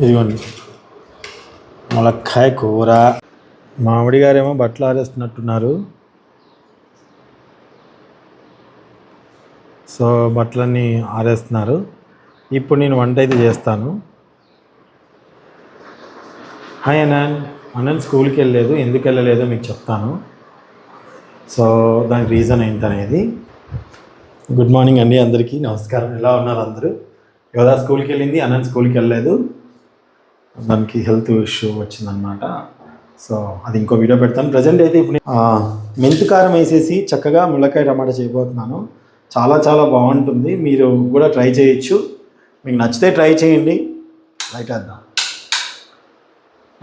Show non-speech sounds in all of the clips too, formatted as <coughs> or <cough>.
ఇదిగోండి. ములక్కాయ కూర. మామిడి గారేమో బట్టలు ఆరేస్తున్నట్టున్నారు. సో బట్టలన్నీ ఆరేస్తున్నారు. ఇప్పుడు నేను వంట అయితే చేస్తాను. హాయ్ అనంత్ అనంత్ స్కూల్కి వెళ్ళలేదు. ఎందుకు వెళ్ళలేదో మీకు చెప్తాను. సో దానికి రీజన్ ఏంటనేది. గుడ్ మార్నింగ్ అండి అందరికీ. నమస్కారం. ఎలా ఉన్నారు అందరూ? యోధా స్కూల్కి వెళ్ళింది అనంత్ స్కూల్కి వెళ్ళలేదు. దానికి హెల్త్ ఇష్యూ వచ్చిందనమాట సో అది ఇంకో వీడియో పెడతాను. ప్రజెంట్ అయితే ఇప్పుడు మెంతి మెంతు కారం వేసేసి చక్కగా ములక్కాయ టమాటా చేయబోతున్నాను. చాలా చాలా బాగుంటుంది. మీరు కూడా ట్రై చేయొచ్చు. మీకు నచ్చితే ట్రై చేయండి. రైట్ వేద్దాం.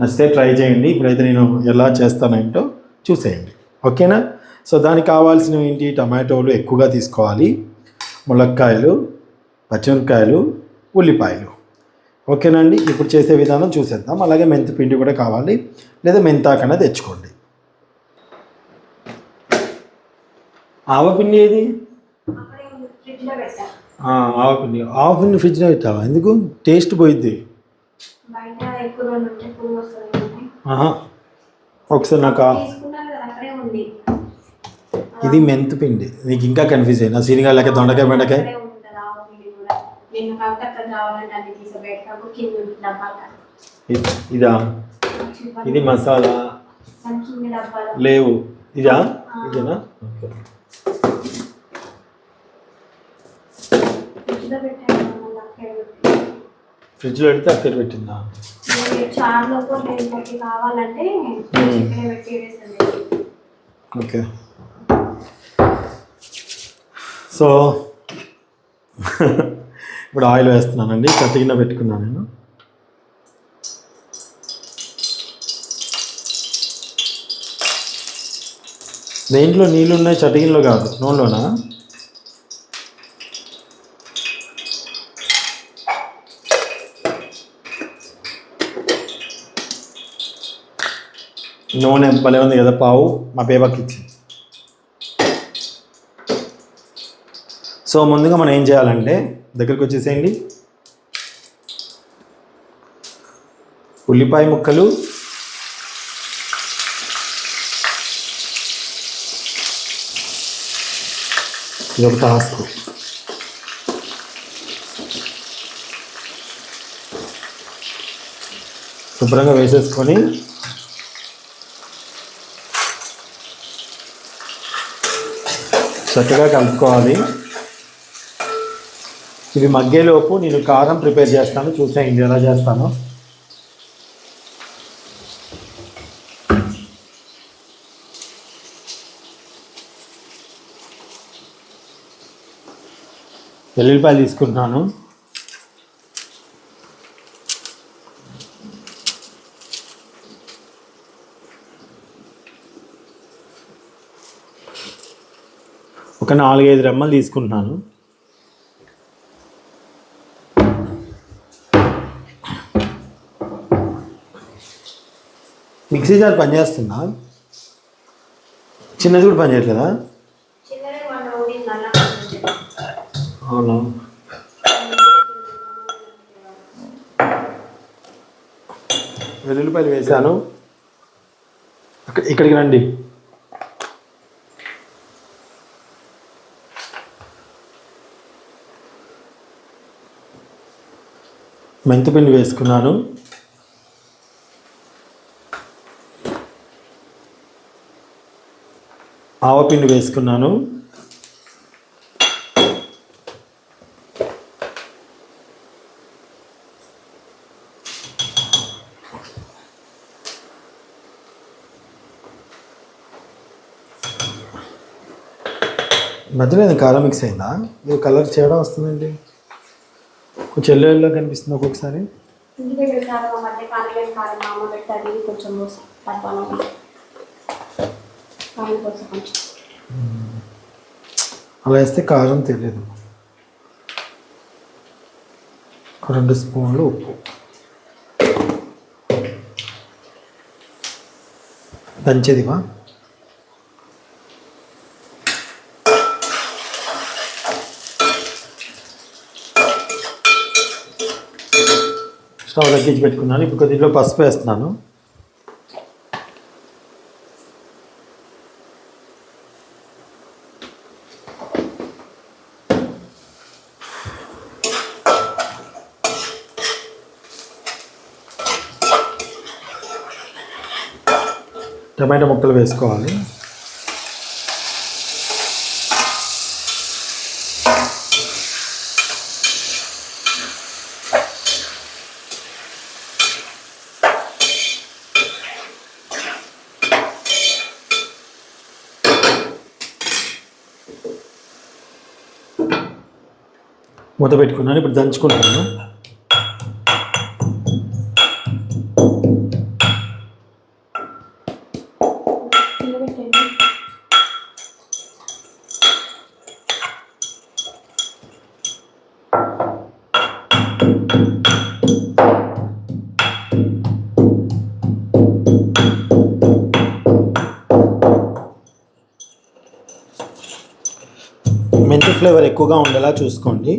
నచ్చితే ట్రై చేయండి. ఇప్పుడైతే నేను ఎలా చేస్తానేంటో చూసేయండి. ఓకేనా? సో దానికి కావాల్సినవి ఏంటి? టమాటోలు ఎక్కువగా తీసుకోవాలి. ములక్కాయలు పచ్చిమిరపకాయలు ఉల్లిపాయలు. ఓకేనండి? ఇప్పుడు చేసే విధానం చూసేద్దాం. అలాగే మెంతి పిండి కూడా కావాలి. లేదా మెంతాకన్నా తెచ్చుకోండి. ఆవపిండి ఏది? ఆవపిండి ఆవపిండి ఫ్రిడ్జ్లో పెట్టావా? ఎందుకు? టేస్ట్ పోయిద్ది. ఒకసారి నాకు ఇది మెంతు పిండి. నీకు ఇంకా కన్ఫ్యూజ్ అయినా. సీనిగా లేక దొండకాయ బెండకాయ అక్కడే ఉంటుంది ఆవు పిండి కూడా నేను కలకత్తా కావాలంటే అన్ని తీసి పెట్టాము కింద ఉంది డబ్బాలు ఇది- ఇదా? మసాలా? లేవు. ఇదా? ఇదేనా? పెట్టి ఫ్రిడ్జ్లో పెడితే అక్కడ పెట్టిందా? కావాలంటే ఓకే. సో ఇప్పుడు ఆయిల్ వేస్తున్నానండి. కట్టిగిన పెట్టుకున్నాను నేను. దేంట్లో నీళ్ళు ఉన్నాయి చటిగిన్లో కాదు. నూనెలోనా? నూనె భలే ఉంది కదా పావు. మా పేపర్కి ఇచ్చింది సో ముందుగా మనం ఏం చేయాలంటే దగ్గరికి వచ్చేసేయండి. ఉల్లిపాయ ముక్కలు. ఒక టాస్క్. శుభ్రంగా వేసేసుకొని చక్కగా కలుపుకోవాలి. ఇవి మగ్గేలోపు నేను కారం ప్రిపేర్ చేస్తాను చూసేయండి ఎలా చేస్తాను. వెల్లుల్లిపాయలు తీసుకుంటున్నాను. ఒక నాలుగైదు రెమ్మలు తీసుకుంటున్నాను. మిక్సీ జార్ పనిచేస్తుందా? చిన్నది కూడా పనిచేయట్లేదా? అవునా? వెల్లుల్లిపాయలు వేసాను. అక్కడ ఇక్కడికి రండి. మెంతిపిండి వేసుకున్నాను. ఆవపిండి వేసుకున్నాను. మధ్యలో ఏదైనా కారం మిక్స్ అయిందా? ఇది కలర్ చేయడం వస్తుందండి. కొంచెం ఎల్లో ఎల్లో కనిపిస్తుంది ఒక్కొక్కసారి ఇంటి దగ్గర కారం మధ్య కాలం కారం మా అమ్మ పెట్టాలి కొంచెం డబ్బాలో కారం కోసం కొంచెం అలా వేస్తే కారం తెలియదు. రెండు స్పూన్లు ఉప్పు. దంచేదివా? స్టవ్ తగ్గించి పెట్టుకున్నాను. ఇప్పుడు కొద్దిలో పసుపు వేస్తున్నాను. టమాటా ముక్కలు వేసుకోవాలి. మూత పెట్టుకున్నాను ఇప్పుడు దంచుకుంటాను ఫ్లేవర్ ఎక్కువగా ఉండేలా చూసుకోండి.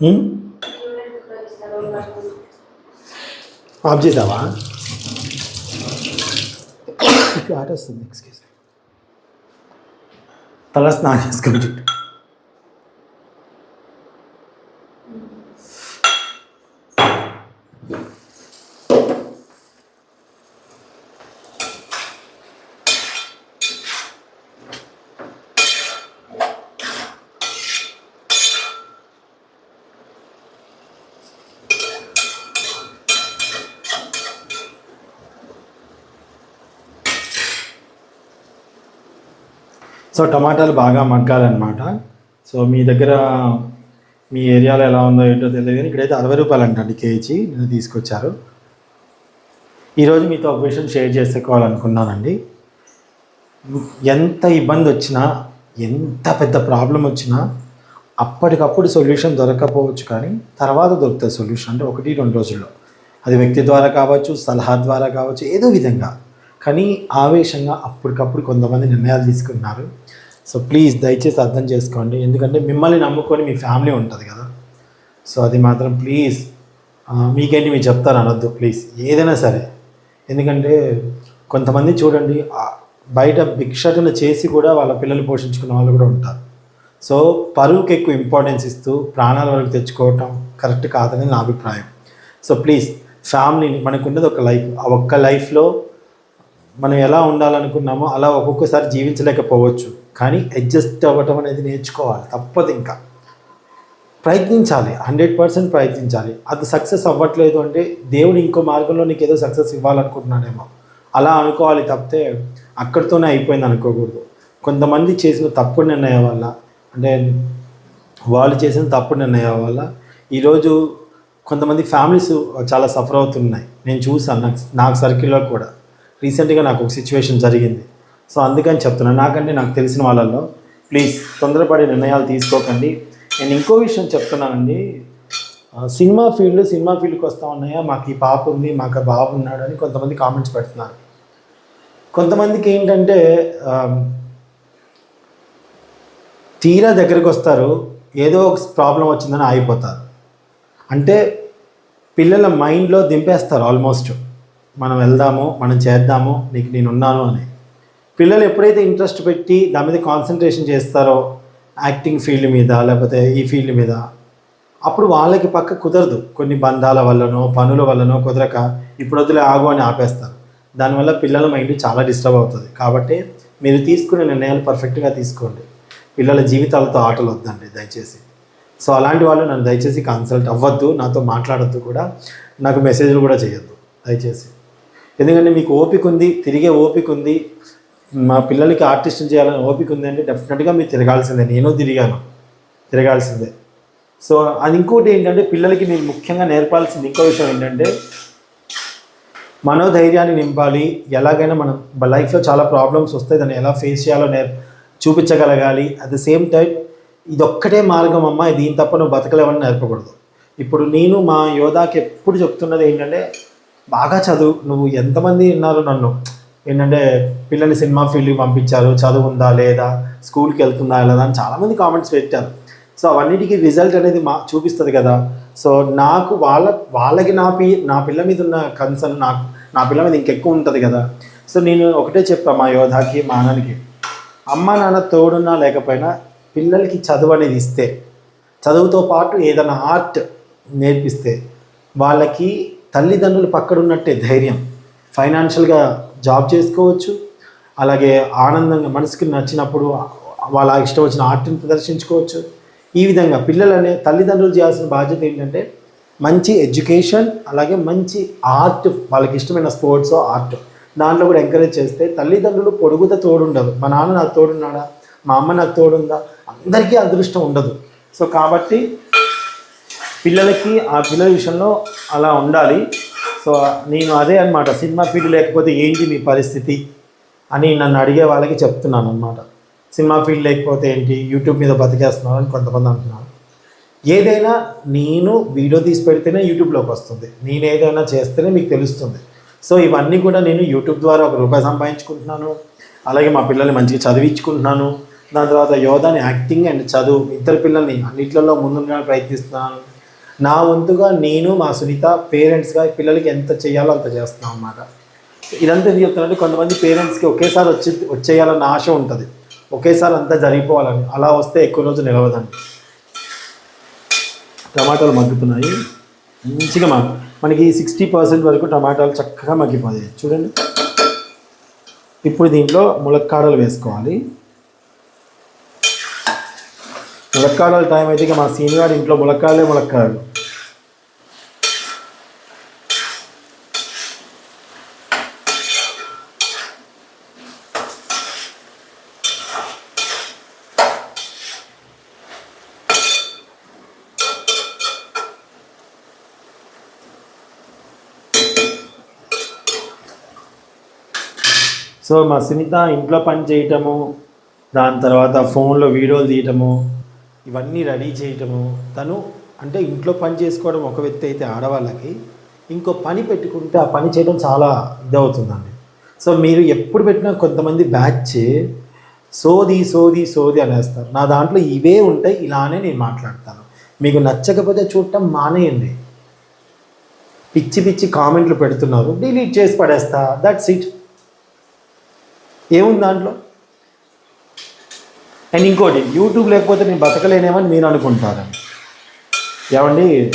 చూడండి आप जी दवा। <coughs> तलस సో టమాటాలు బాగా మగ్గాలన్నమాట. సో మీ దగ్గర మీ ఏరియాలో ఎలా ఉందో ఏంటో తెలియదు కానీ ఇక్కడైతే అరవై రూపాయలు అంటండి కేజీ నేను తీసుకొచ్చారు. ఈరోజు మీతో ఒక విషయం షేర్ చేసుకోవాలనుకున్నానండి ఎంత ఇబ్బంది వచ్చినా ఎంత పెద్ద ప్రాబ్లం వచ్చినా అప్పటికప్పుడు సొల్యూషన్ దొరకకపోవచ్చు కానీ తర్వాత దొరుకుతుంది సొల్యూషన్. అంటే ఒకటి రెండు రోజుల్లో. అది వ్యక్తి ద్వారా కావచ్చు సలహా ద్వారా కావచ్చు ఏదో విధంగా. కానీ ఆవేశంగా అప్పటికప్పుడు కొంతమంది నిర్ణయాలు తీసుకున్నారు. సో ప్లీజ్ దయచేసి అర్థం చేసుకోండి. ఎందుకంటే మిమ్మల్ని నమ్ముకొని మీ ఫ్యామిలీ ఉంటుంది కదా. సో అది మాత్రం ప్లీజ్ మీకేంటి మీరు చెప్తారు అనొద్దు ప్లీజ్. ఏదైనా సరే. ఎందుకంటే కొంతమంది చూడండి బయట భిక్షటన చేసి కూడా వాళ్ళ పిల్లలు పోషించుకున్న వాళ్ళు కూడా ఉంటారు. సో పరువుకి ఎక్కువ ఇంపార్టెన్స్ ఇస్తూ ప్రాణాల వరకు తెచ్చుకోవటం కరెక్ట్ కాదని నా అభిప్రాయం. సో ప్లీజ్ ఫ్యామిలీని మనకున్నది ఒక లైఫ్ ఆ ఒక్క లైఫ్లో మనం ఎలా ఉండాలనుకున్నామో అలా ఒక్కొక్కసారి జీవించలేకపోవచ్చు. కానీ అడ్జస్ట్ అవ్వటం అనేది నేర్చుకోవాలి తప్పదు ఇంకా. ప్రయత్నించాలి హండ్రెడ్ పర్సెంట్ ప్రయత్నించాలి. అది సక్సెస్ అవ్వట్లేదు అంటే దేవుడు ఇంకో మార్గంలో నీకు ఏదో సక్సెస్ ఇవ్వాలనుకుంటున్నానేమో అలా అనుకోవాలి తప్పితే అక్కడితోనే అయిపోయింది అనుకోకూడదు. కొంతమంది చేసిన తప్పుడు నిర్ణయం వల్ల అంటే వాళ్ళు చేసిన తప్పుడు నిర్ణయం వల్ల ఈరోజు కొంతమంది ఫ్యామిలీస్ చాలా సఫర్ అవుతున్నాయి. నేను చూసాను నాకు నాకు సర్కిల్లో కూడా. రీసెంట్గా నాకు ఒక సిచ్యువేషన్ జరిగింది. సో అందుకని చెప్తున్నాను నాకంటే నాకు తెలిసిన వాళ్ళల్లో ప్లీజ్ తొందరపడే నిర్ణయాలు తీసుకోకండి. నేను ఇంకో విషయం చెప్తున్నానండి. సినిమా ఫీల్డ్ సినిమా ఫీల్డ్కి వస్తా ఉన్నాయా? మాకు ఈ పాప ఉంది మాకు ఆ బాబు ఉన్నాడు అని కొంతమంది కామెంట్స్ పెడుతున్నారు. కొంతమందికి ఏంటంటే తీరా దగ్గరికి వస్తారు ఏదో ఒక ప్రాబ్లం వచ్చిందని ఆగిపోతారు. అంటే పిల్లల మైండ్లో దింపేస్తారు ఆల్మోస్ట్. మనం వెళ్దాము మనం చేద్దాము నీకు నేను ఉన్నాను అని. పిల్లలు ఎప్పుడైతే ఇంట్రెస్ట్ పెట్టి దాని మీద కాన్సన్ట్రేషన్ చేస్తారో యాక్టింగ్ ఫీల్డ్ మీద లేకపోతే ఈ ఫీల్డ్ మీద అప్పుడు వాళ్ళకి పక్క కుదరదు. కొన్ని బంధాల వల్లనో పనుల వల్లనో కుదరక ఇప్పుడు వదిలే ఆగు అని ఆపేస్తారు. దానివల్ల పిల్లల మైండ్ చాలా డిస్టర్బ్ అవుతుంది. కాబట్టి మీరు తీసుకునే నిర్ణయాలు పర్ఫెక్ట్గా తీసుకోండి. పిల్లల జీవితాలతో ఆటలు వద్దండి దయచేసి. సో అలాంటి వాళ్ళు నన్ను దయచేసి కన్సల్ట్ అవ్వద్దు నాతో మాట్లాడొద్దు కూడా. నాకు మెసేజ్లు కూడా చేయొద్దు దయచేసి. ఎందుకంటే మీకు ఓపిక ఉంది తిరిగే ఓపిక ఉంది. మా పిల్లలకి ఆర్టిస్ట్ చేయాలని ఓపిక ఉందంటే డెఫినెట్గా మీరు తిరగాల్సిందే. నేను తిరిగాను. తిరగాల్సిందే. సో అది ఇంకోటి ఏంటంటే పిల్లలకి మీరు ముఖ్యంగా నేర్పాల్సింది ఇంకో విషయం ఏంటంటే మనోధైర్యాన్ని నింపాలి. ఎలాగైనా మనం లైఫ్లో చాలా ప్రాబ్లమ్స్ వస్తాయి. దాన్ని ఎలా ఫేస్ చేయాలో నేర్ చూపించగలగాలి. అట్ ద సేమ్ టైం ఇదొక్కటే మార్గం అమ్మ. దీని తప్ప నువ్వు బతకలేవని నేర్పకూడదు. ఇప్పుడు నేను మా యోధాకి ఎప్పుడు చెప్తున్నది ఏంటంటే బాగా చదువు. నువ్వు ఎంతమంది ఉన్నారు నన్ను. ఏంటంటే పిల్లల్ని సినిమా ఫీల్డ్కి పంపించారు చదువుందా లేదా స్కూల్కి వెళ్తుందా లేదా అని చాలామంది కామెంట్స్ పెట్టారు. సో అవన్నిటికీ రిజల్ట్ అనేది మా చూపిస్తుంది కదా. సో నాకు వాళ్ళ వాళ్ళకి నా పి నా పిల్ల మీద ఉన్న కన్సర్న్ నాకు నా పిల్ల మీద ఇంకెక్కువ ఉంటుంది కదా. సో నేను ఒకటే చెప్పా మా యోధాకి మా అన్నకి అమ్మ నాన్న తోడున్నా లేకపోయినా పిల్లలకి చదువు అనేది ఇస్తే చదువుతో పాటు ఏదైనా ఆర్ట్ నేర్పిస్తే వాళ్ళకి తల్లిదండ్రులు పక్కడున్నట్టే ధైర్యం. ఫైనాన్షియల్గా జాబ్ చేసుకోవచ్చు. అలాగే ఆనందంగా మనసుకి నచ్చినప్పుడు వాళ్ళ ఇష్టం వచ్చిన ఆర్ట్ని ప్రదర్శించుకోవచ్చు. ఈ విధంగా పిల్లలనే తల్లిదండ్రులు చేయాల్సిన బాధ్యత ఏంటంటే మంచి ఎడ్యుకేషన్ అలాగే మంచి ఆర్ట్ వాళ్ళకి ఇష్టమైన స్పోర్ట్స్ ఆర్ట్. దాంట్లో కూడా ఎంకరేజ్ చేస్తే తల్లిదండ్రులు పొడుగుత తోడుండదు మా నాన్న నాకు తోడున్నాడా? మా అమ్మ నాకు తోడుందా? అందరికీ అదృష్టం ఉండదు. సో కాబట్టి పిల్లలకి ఆ పిల్లల విషయంలో అలా ఉండాలి. సో నేను అదే అన్నమాట సినిమా ఫీల్డ్ లేకపోతే ఏంటి మీ పరిస్థితి అని నన్ను అడిగే వాళ్ళకి చెప్తున్నాను అనమాట సినిమా ఫీల్డ్ లేకపోతే ఏంటి యూట్యూబ్ మీద బతికేస్తున్నారు అని కొంతమంది అంటున్నారు. ఏదైనా నేను వీడియో తీసి పెడితేనే యూట్యూబ్లోకి వస్తుంది. నేను ఏదైనా చేస్తేనే మీకు తెలుస్తుంది. సో ఇవన్నీ కూడా నేను యూట్యూబ్ ద్వారా ఒక రూపాయి సంపాదించుకుంటున్నాను. అలాగే మా పిల్లల్ని మంచిగా చదివించుకుంటున్నాను. దాని తర్వాత యోధాని యాక్టింగ్ అండ్ చదువు ఇద్దరు పిల్లల్ని అన్నిట్లలో ముందుండడానికి ప్రయత్నిస్తున్నాను. నా వంతుగా నేను మా సునీత పేరెంట్స్గా పిల్లలకి ఎంత చేయాలో అంత చేస్తున్నాం అన్నమాట. ఇదంతా ఎందుకు చెప్తున్నానంటే కొంతమంది పేరెంట్స్కి ఒకేసారి వచ్చి వచ్చేయాలన్న ఆశ ఉంటుంది. ఒకేసారి అంతా జరిగిపోవాలని. అలా వస్తే ఎక్కువ రోజు నిలవదని టమాటాలు మగ్గుతున్నాయి. మంచిగా మా మనకి సిక్స్టీ పర్సెంట్ వరకు టమాటాలు చక్కగా మగ్గిపోతాయి చూడండి. ఇప్పుడు దీంట్లో ములక్కాడలు వేసుకోవాలి. ములక్కాడల టైం అయితే ఇక మా సీనియర్ ఇంట్లో ములక్కాడలే ములక్కాడలు సో మా సునీత ఇంట్లో పని చేయటము దాని తర్వాత ఫోన్లో వీడియోలు తీయటము ఇవన్నీ రెడీ చేయటము. తను అంటే ఇంట్లో పని చేసుకోవడం ఒక వ్యక్తి అయితే ఆడవాళ్ళకి ఇంకో పని పెట్టుకుంటే ఆ పని చేయడం చాలా ఇదవుతుందండి. సో మీరు ఎప్పుడు పెట్టినా కొంతమంది బ్యాచ్ సోది సోది సోది అనేస్తారు. నా దాంట్లో ఇవే ఉంటాయి ఇలానే నేను మాట్లాడతాను. మీకు నచ్చకపోతే చూడటం మానేయండి. పిచ్చి పిచ్చి కామెంట్లు పెడుతున్నారు. డిలీట్ చేసి పడేస్తా. దట్స్ ఇట్ ఏముంది దాంట్లో? అండ్ ఇంకోటి యూట్యూబ్ లేకపోతే నేను బతకలేనేమని మీరు అనుకుంటారు. ఏమండి?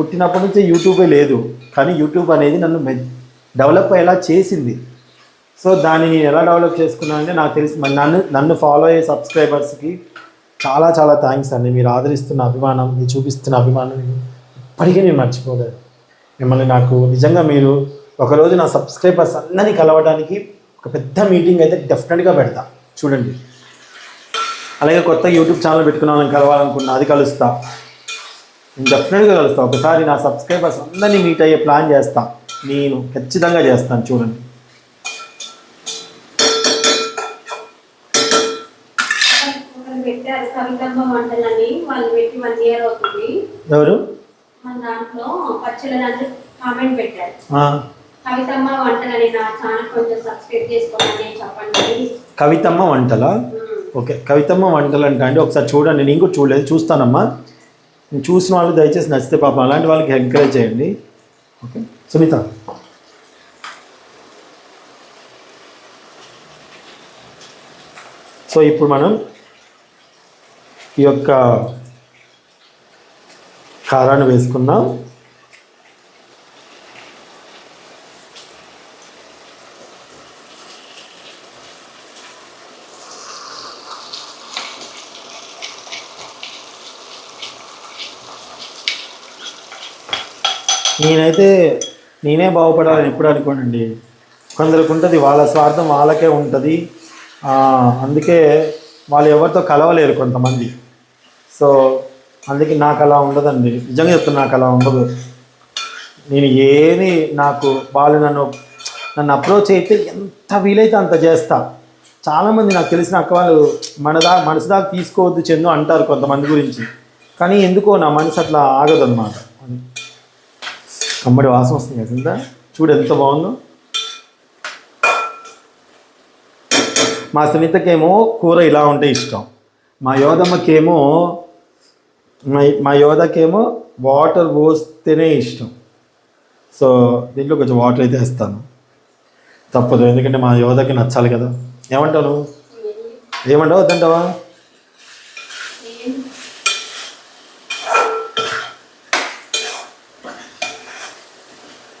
పుట్టినప్పటి నుంచి యూట్యూబే లేదు. కానీ యూట్యూబ్ అనేది నన్ను మె- డెవలప్ అయ్యేలా చేసింది. సో దాన్ని నేను ఎలా డెవలప్ చేసుకున్నాను అంటే నాకు తెలిసి నన్ను నన్ను ఫాలో అయ్యే సబ్స్క్రైబర్స్కి చాలా చాలా థ్యాంక్స్ అండి. మీరు ఆదరిస్తున్న అభిమానం మీరు చూపిస్తున్న అభిమానం నేను ఇప్పటికీ నేను మర్చిపోలేదు. మిమ్మల్ని నాకు నిజంగా మీరు ఒకరోజు నా సబ్స్క్రైబర్స్ అందరినీ కలవడానికి ఒక పెద్ద మీటింగ్ అయితే డెఫినెట్గా పెడతా. చూడండి. అలాగే కొత్త యూట్యూబ్ ఛానల్ పెట్టుకున్నాను కలవాలనుకున్నా అది కలుస్తా. డెఫినెట్గా కలుస్తా. ఒకసారి నా సబ్స్క్రైబర్స్ అందరినీ మీట్ అయ్యే ప్లాన్ చేస్తా. నేను ఖచ్చితంగా చేస్తాను చూడండి. ఎవరు? మన దాంట్లో పచ్చళ్ళ దాంట్లో కామెంట్ పెట్టారు. ఆ, కవితమ్మ వంటలని నా ఛానల్ కొంచెం సబ్స్క్రైబ్ చేసుకోమని చెప్పండి. కవితమ్మ వంటలా. ఓకే. కవితమ్మ వంటలు అంటే అండి ఒకసారి చూడండి. నేను కూడా చూడలేదు చూస్తానమ్మా. నేను చూసిన వాళ్ళు దయచేసి నచ్చితే పాపం అలాంటి వాళ్ళకి ఎంకరేజ్ చేయండి. ఓకే. సునీత. సో ఇప్పుడు మనం ఈ యొక్క కారాన్ని వేసుకుందాం. నేనైతే నేనే బాగుపడాలని ఎప్పుడు అనుకోనండి. కొందరికి ఉంటుంది వాళ్ళ స్వార్థం వాళ్ళకే ఉంటుంది. అందుకే వాళ్ళు ఎవరితో కలవలేరు కొంతమంది. సో అందుకే నాకు అలా ఉండదండి. నిజంగా చెప్తున్నా నాకు అలా ఉండదు. నేను ఏమి నాకు వాళ్ళు నన్ను నన్ను అప్రోచ్ అయితే ఎంత వీలైతే అంత చేస్తా. చాలామంది నాకు తెలిసిన అక్క వాళ్ళు మనదా మనసు దాకా తీసుకోవద్దు చెందు అంటారు కొంతమంది గురించి. కానీ ఎందుకో నా మనసు అట్లా ఆగదు అనమాట కమ్మడి వాసన వస్తుంది కదా చూడు ఎంత బాగుందో. మా సునీతకేమో కూర ఇలా ఉంటే ఇష్టం. మా యోధమ్మకేమో మా మా యోధకేమో వాటర్ పోస్తేనే ఇష్టం. సో దీంట్లో కొంచెం వాటర్ అయితే వేస్తాను. తప్పదు ఎందుకంటే మా యోధకి నచ్చాలి కదా. ఏమంటావు నువ్వు? ఏమంటావు? వద్దంటావా?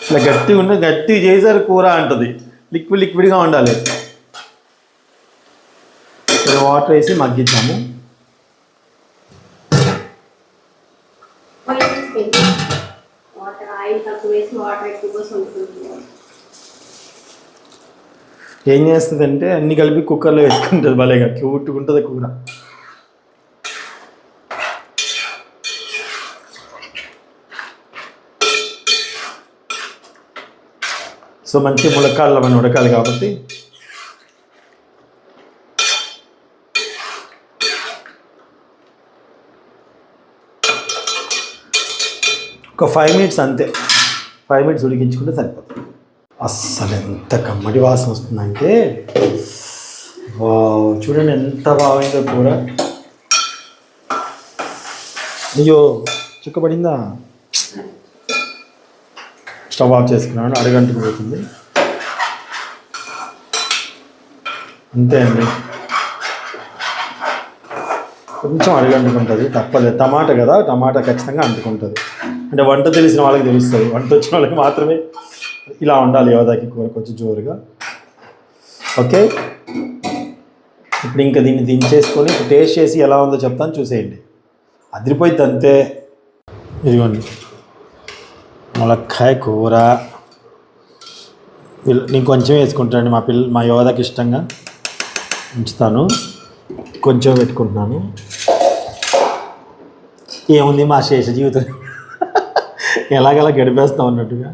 ఇట్లా గట్టిగా ఉంటే గట్టి చేశారు కూర అంటది. లిక్విడ్ లిక్విడ్గా ఉండాలి. ఇక్కడ వాటర్ వేసి మగ్గిద్దాము. ఏం చేస్తుందంటే అన్ని కలిపి కుక్కర్లో వేసుకుంటుంది భలేగా. క్యూట్గా ఉంటుంది కూర. సో మంచి ములక్కాడలు అవన్నీ ఉడకాలి కాబట్టి ఒక ఫైవ్ మినిట్స్ అంతే. ఫైవ్ మినిట్స్ ఉడికించుకుంటే సరిపోతుంది. అస్సలు ఎంత కమ్మడి వాసన వస్తుందంటే వావ్, చూడండి ఎంత బాగుందో కూర. అయ్యో చిక్కబడిందా స్టవ్ ఆఫ్ చేసుకున్నాను. అరగంటకు పోతుంది. అంతే అండి. కొంచెం అరగంటుకుంటుంది తప్పలేదు టమాటా కదా? టమాటా ఖచ్చితంగా అంటుకుంటుంది. అంటే వంట తెలిసిన వాళ్ళకి తెలుస్తుంది. వంట వచ్చిన వాళ్ళకి మాత్రమే ఇలా ఉండాలి యోధాకి కూర కొంచెం జోరుగా. ఓకే? ఇప్పుడు ఇంకా దీన్ని దించేసుకొని టేస్ట్ చేసి ఎలా ఉందో చెప్తాను. చూసేయండి. అదిరిపోయింది అంతే. ఇదిగోండి. ములక్కాయ కూర. నేను కొంచెం వేసుకుంటానండి. మా పిల్ల మా యోధకి ఇష్టంగా ఉంచుతాను. కొంచెం పెట్టుకుంటున్నాను. ఏముంది మా శేష జీవితం? ఎలాగలా గడిపేస్తాం అన్నట్టుగా.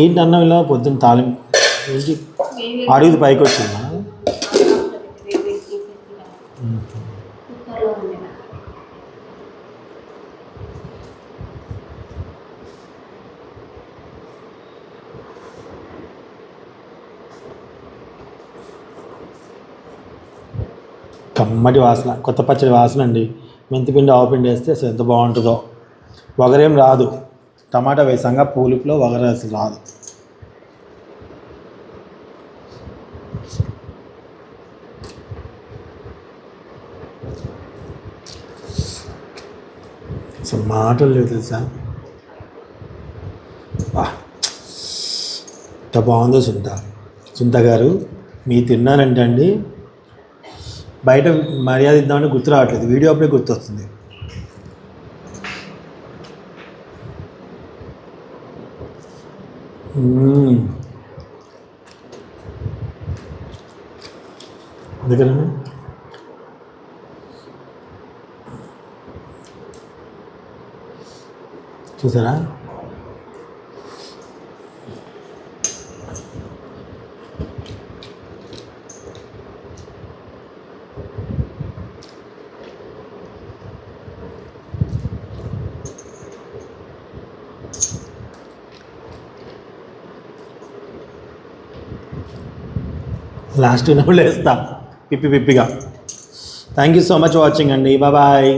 ఏంటన్నా ఇలా పొద్దున్న తాలింపు ఏంటి? అడుగుది పైకి వచ్చిందా కుక్కర్లో వండిన కమ్మటి వాసన కొత్త పచ్చడి వాసన అండి. మెంతిపిండి ఆవుపిండి వేస్తే అసలు ఎంత బాగుంటుందో. వగరేం రాదు. టమాటా వేసాక పూలుపులో వగర అసలు రాదు. అసలు మాటలు లేవు తెలుసా? ఎంత బాగుందో సుంత. సుంత గారు మీ తిన్నారంటే అండి బయట మర్యాద ఇద్దామని గుర్తు రావట్లేదు. వీడియో అప్పుడే గుర్తొస్తుంది. అందుకనే చూసారా? లాస్ట్ నవ్వులు లేస్తా పిప్పి పిప్పిగా. Thank you so much watching అండి. బాయ్